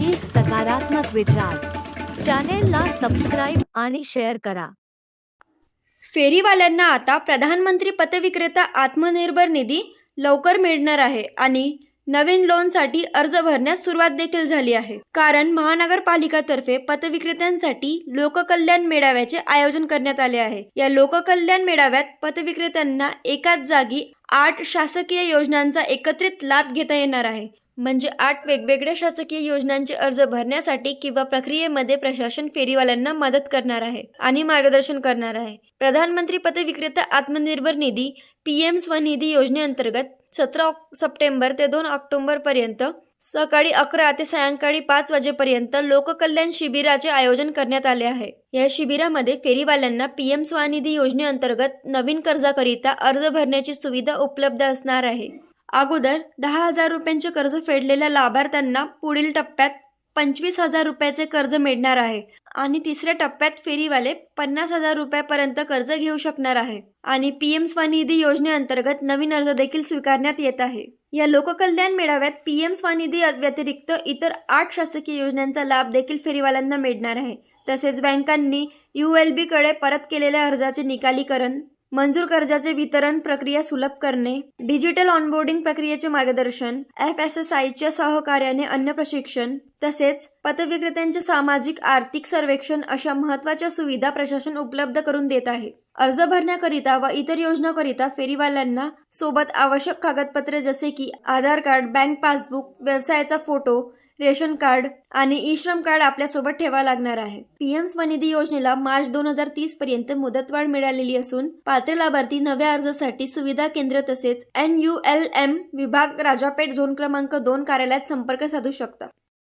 एक सकारात्मक विचार. चॅनेलला सबस्क्राईब आणि शेअर करा. फेरीवाल्यांना आता प्रधानमंत्री पतविक्रेता आत्मनिर्भर निधी लवकर मिळणार आहे आणि नवीन लोनसाठी अर्ज भरण्यास सुरुवात देखील झाली आहे. कारण महानगरपालिकातर्फे पतविक्रेत्यांसाठी लोककल्याण मेळाव्याचे आयोजन करण्यात आले आहे. या लोककल्याण मेळाव्यात पतविक्रेत्यांना एकाच जागी आठ शासकीय योजनांचा एकत्रित लाभ घेता येणार आहे. म्हणजे आठ वेगवेगळ्या शासकीय योजनांचे अर्ज भरण्यासाठी किंवा प्रक्रियेमध्ये प्रशासन फेरीवाल्यांना मदत करणार आहे आणि मार्गदर्शन करणार आहे. प्रधानमंत्री पतविक्रेता आत्मनिर्भर निधी पी एम स्वनिधी योजनेअंतर्गत सतरा सप्टेंबर ते दोन ऑक्टोबर पर्यंत सकाळी अकरा ते सायंकाळी पाच वाजेपर्यंत लोककल्याण शिबिराचे आयोजन करण्यात आले आहे. या शिबिरामध्ये फेरीवाल्यांना पी एम स्वनिधी योजनेअंतर्गत नवीन कर्जाकरिता अर्ज भरण्याची सुविधा उपलब्ध असणार आहे. अगोदर दहा हजार रुपयांचे कर्ज फेडलेल्या लाभार्थ्यांना पुढील टप्प्यात पंचवीस हजार रुपयाचे कर्ज मिळणार आहे आणि तिसऱ्या टप्प्यात फेरीवाले पन्नास हजार रुपयापर्यंत कर्ज घेऊ शकणार आहे. आणि पी एम स्वनिधी योजनेअंतर्गत नवीन अर्ज देखील स्वीकारण्यात येत आहे. या लोककल्याण मेळाव्यात पी एम स्वनिधी व्यतिरिक्त इतर आठ शासकीय योजनांचा लाभ देखील फेरीवाल्यांना मिळणार आहे. तसेच बँकांनी यू एल बीकडे परत केलेल्या अर्जाचे निकालीकरण मंजूर कर्जाचे वितरण प्रक्रिया सुलभ करणे डिजिटल ऑनबोर्डिंग प्रक्रियेचे मार्गदर्शन एफ एस एस आयच्या सहकार्याने अन्न प्रशिक्षण तसेच पतविक्रेत्यांचे सामाजिक आर्थिक सर्वेक्षण अशा महत्त्वाच्या सुविधा प्रशासन उपलब्ध करून देत आहे. अर्ज भरण्याकरिता व इतर योजनाकरिता फेरीवाल्यांना सोबत आवश्यक कागदपत्रे जसे की आधार कार्ड बँक पासबुक व्यवसायाचा फोटो रेशन कार्ड आणि ई श्रम कार्ड आपल्यासोबत ठेवा लागणार आहे. पीएम स्वनिधी योजनेला मार्च दोन हजार तीस पर्यंत मुदतवाढ मिळालेली असून पात्र लाभार्थी नव्या अर्जासाठी सुविधा केंद्र तसेच एन यू एल एम विभाग राजापेठ झोन क्रमांक दोन कार्यालयात संपर्क साधू शकतात.